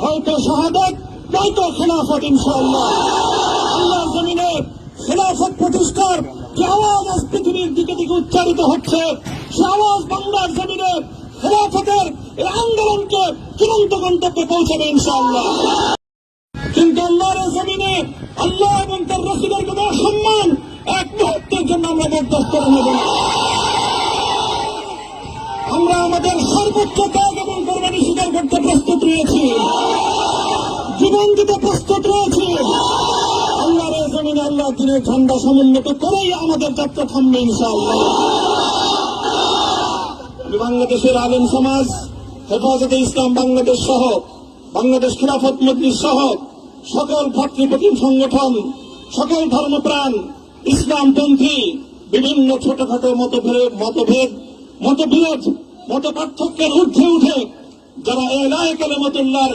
হয়তো শাহাদত নয়তো খেলাফত ইনশাআল্লাহ। আল্লাহর জমিনে খেলাফত প্রতিষ্ঠার যে আওয়াজ আজ পৃথিবীর দিকে দিকে উচ্চারিত হচ্ছে, সে আওয়াজ বাংলার জমিনে খেলাফতের এই আন্দোলনকে চূড়ান্ত গন্তব্যে পৌঁছাবে ইনশাআল্লাহ। কিন্তু আল্লাহর জমিনে আল্লাহ এবং তার রসুলের কোনো সম্মান এক মুহূর্তের জন্য আমরা বরদাস্ত করে নেব না। আমরা আমাদের সর্বোচ্চ ত্যাগ এবং কোরবানি স্বীকার করতে প্রস্তুত রয়েছি। প্রস্তুত আল্লাহ দিনের সমুন্নত করেই আমাদের যাত্রা থামবে ইনশাআল্লাহ। বাংলাদেশের আলেম সমাজ, হেফাজতে ইসলাম বাংলাদেশ সহ, বাংলাদেশ খিলাফত মজলিস সহ, সকল ভাতৃপ্রতিম সংগঠন, সকল ধর্মপ্রাণ, ইসলামপন্থী, বিভিন্ন ছোটখাটো মতভেদ মতভেদ, মতবিরোধ মত পার্থক্যের ঊর্ধ্বে উঠে, যারা এলায় কালেমতুল্লাহর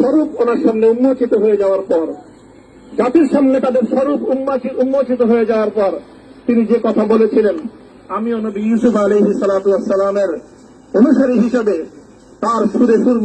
স্বরূপ ওনার সামনে উন্মোচিত হয়ে যাওয়ার পর, জাতির সামনে তাদের স্বরূপ উন্মোচি- উন্মোচিত হয়ে যাওয়ার পর তিনি যে কথা বলেছিলেন, আমিও নবী ইউসুফ আলহি সালাতামের অনুসারী হিসেবে তার সুরে সুর